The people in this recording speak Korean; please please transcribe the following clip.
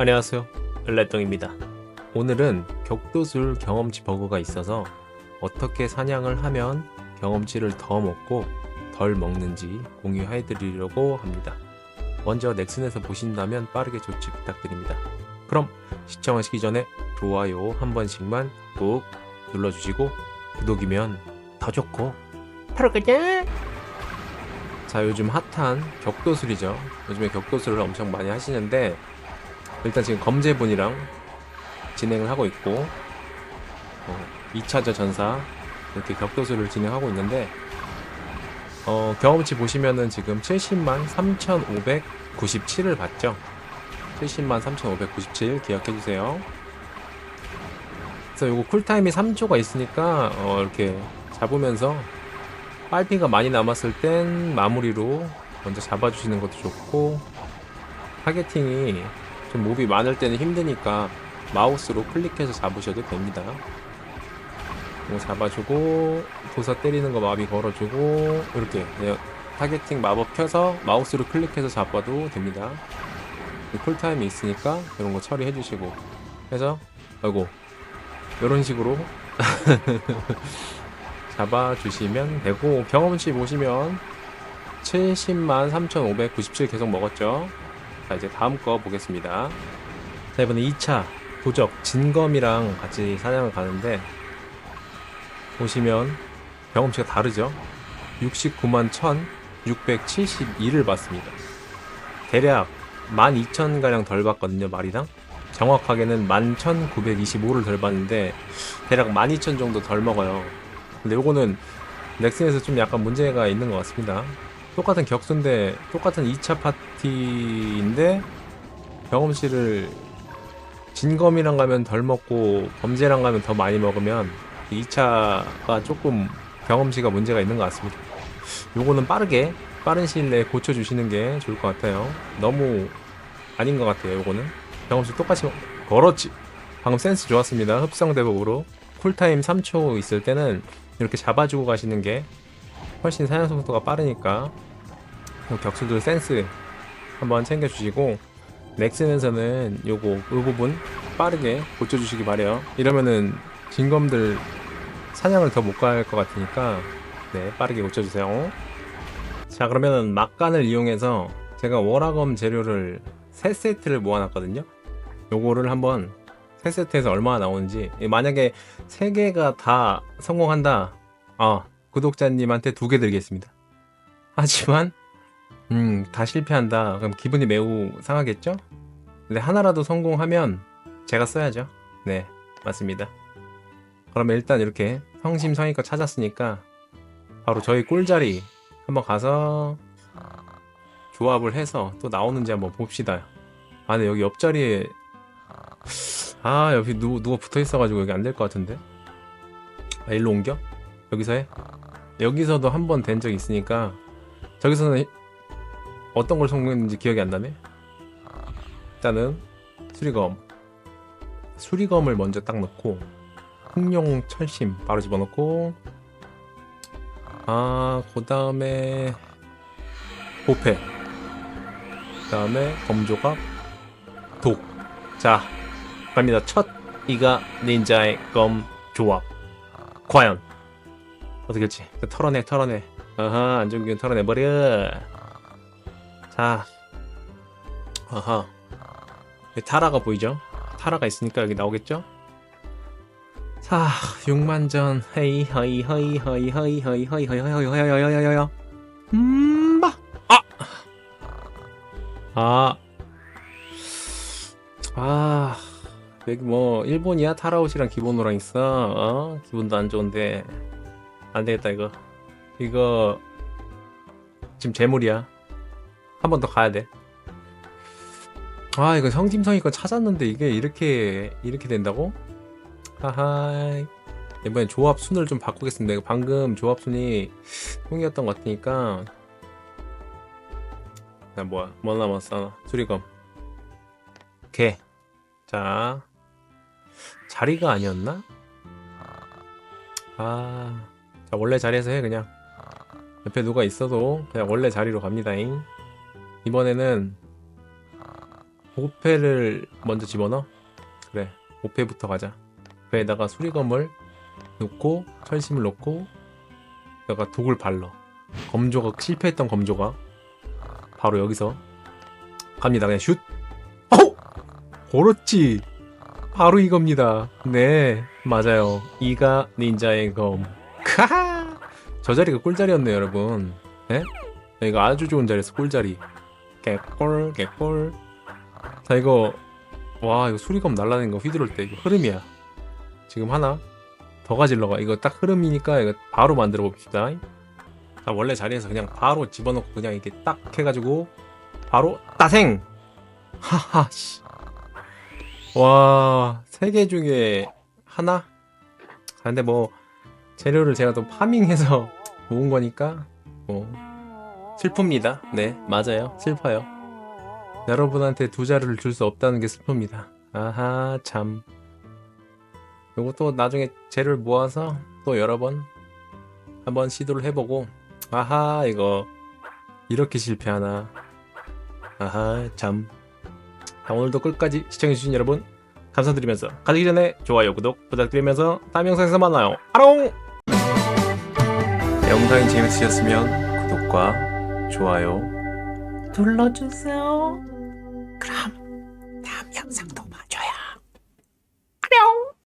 안녕하세요. 레똥입니다. 오늘은 격도술 경험치 버그가 있어서 어떻게 사냥을 하면 경험치를 더 먹고 덜 먹는지 공유해 드리려고 합니다. 먼저 넥슨에서 보신다면 빠르게 조치 부탁드립니다. 그럼 시청하시기 전에 좋아요 한 번씩만 꾹 눌러주시고 구독이면 더 좋고 바로 가자! 자 요즘 핫한 격도술이죠. 요즘에 격도술을 엄청 많이 하시는데 일단 지금 검제분이랑 진행을 하고 있고 어, 2차저 전사 이렇게 격도술을 진행하고 있는데 어, 경험치 보시면은 지금 70만 3,597을 봤죠? 70만 3,597 기억해주세요. 그래서 요거 쿨타임이 3초가 있으니까 어, 이렇게 잡으면서 빨피가 많이 남았을 땐 마무리로 먼저 잡아주시는 것도 좋고 타겟팅이 좀 몹이 많을 때는 힘드니까 마우스로 클릭해서 잡으셔도 됩니다. 잡아주고 도사 때리는 거 마비 걸어주고 이렇게 타겟팅 마법 켜서 마우스로 클릭해서 잡아도 됩니다. 쿨타임이 있으니까 이런 거 처리해 주시고 해서 아이고 이런 식으로 잡아주시면 되고 경험치 보시면 70만 3,597 계속 먹었죠. 자 이제 다음 거 보겠습니다. 자 이번에 2차 도적 진검이랑 같이 사냥을 가는데 보시면 경험치가 다르죠. 69만 1,672를 받습니다. 대략 12,000가량 덜 받거든요, 말이당. 정확하게는 11,925를 덜 받는데 대략 12,000 정도 덜 먹어요. 근데 요거는 넥슨에서 좀 약간 문제가 있는 것 같습니다. 똑같은 격수인데 똑같은 2차 파티인데 경험치를 진검이랑 가면 덜 먹고 범죄랑 가면 더 많이 먹으면 2차가 조금 경험치가 문제가 있는 것 같습니다. 요거는 빠르게 빠른 시일 내에 고쳐주시는 게 좋을 것 같아요. 너무 아닌 것 같아요. 요거는 경험치 똑같이 먹- 그렇지. 방금 센스 좋았습니다. 흡성 대복으로 쿨타임 3초 있을 때는 이렇게 잡아주고 가시는 게 훨씬 사냥 속도가 빠르니까 격수들 센스 한번 챙겨주시고 넥슨에서는 요거 이 부분 빠르게 고쳐주시기 바래요. 이러면은 진검들 사냥을 더 못 갈 것 같으니까 네 빠르게 고쳐주세요. 자 그러면은 막간을 이용해서 제가 월화검 재료를 3세트를 모아놨거든요. 요거를 한번 3세트에서 얼마나 나오는지. 만약에 3개가 다 성공한다. 아 구독자님한테 두개 드리겠습니다. 하지만 음, 다 실패한다. 그럼 기분이 매우 상하겠죠? 근데 하나라도 성공하면 제가 써야죠. 네, 맞습니다. 그러면 일단 이렇게 성심성의껏 찾았으니까 바로 저희 꿀자리 한번 가서 조합을 해서 또 나오는지 한번 봅시다. 아, 근데 여기 옆자리에 아, 여기 누, 누가 붙어 있어가지고 여기 안 될 것 같은데? 아, 일로 옮겨? 여기서 해? 여기서도 한 번 된 적 있으니까 저기서는 어떤 걸 성공했는지 기억이 안 나네. 일단은 수리검. 수리검을 먼저 딱 넣고 흑룡 철심 바로 집어넣고 아, 그 다음에 보패. 그 다음에 검조각 독. 자, 갑니다. 첫 이가 닌자의 검 조합. 과연 어떻게 할지 털어내 털어내. 아하 안정균 털어내버려. 자, 아하. 여기 타라가 보이죠? 타라가 있으니까 여기 나오겠죠? 자, 6만전, 헤이, 헤이, 헤이, 헤이, 헤이, 헤이, 헤이, 헤이, 헤이, 헤이, 헤이, 헤이, 헤이, 헤이, 음, 바! 아! 아. 아. 여기 뭐, 일본이야? 타라옷이랑 기본호랑 있어? 어? 기분도 안 좋은데. 안 되겠다, 이거. 이거, 지금 재물이야. 한 번 더 가야 돼. 아, 이거 성심성의껏 찾았는데 이게 이렇게, 이렇게 된다고? 하하이. 이번엔 조합 순을 좀 바꾸겠습니다. 이거 방금 조합 순이 똥이었던 것 같으니까. 나 뭐야? 뭐 남았어? 수리검. 개. 자. 자리가 아니었나? 아. 자, 원래 자리에서 해, 그냥. 옆에 누가 있어도 그냥 원래 자리로 갑니다잉. 이번에는 보패를 먼저 집어넣어? 그래 보패부터 가자. 배에다가 수리검을 놓고 철심을 놓고 여기가 독을 발라 검조각 실패했던 검조각. 바로 여기서 갑니다. 그냥 슛! 어우! 그렇지! 바로 이겁니다. 네 맞아요. 이가 닌자의 검. 카하 저 자리가 꿀자리였네요 여러분. 네? 이거 아주 좋은 자리였어 꿀자리 개꿀 개꿀. 자 이거 와 이거 수리검 날라다니는 거 휘두를 때 이거 흐름이야. 지금 하나? 더 가질러가. 이거 딱 흐름이니까 이거 바로 만들어 봅시다. 자 원래 자리에서 그냥 바로 집어넣고 그냥 이렇게 딱 해가지고 바로 따생! 하하 씨와세 개 중에 하나? 아, 근데 뭐 재료를 제가 또 파밍해서 모은 거니까 뭐 슬픕니다 네 맞아요 슬퍼요 여러분한테 두 자루를 줄 수 없다는 게 슬픕니다. 아하 참. 요것도 나중에 재를 모아서 또 여러 번 한번 시도를 해보고 아하 이거 이렇게 실패하나 아하 참. 자, 오늘도 끝까지 시청해주신 여러분 감사드리면서 가기 전에 좋아요 구독 부탁드리면서 다음 영상에서 만나요. 아롱. 영상이 재밌으셨으면 구독과 좋아요 눌러주세요.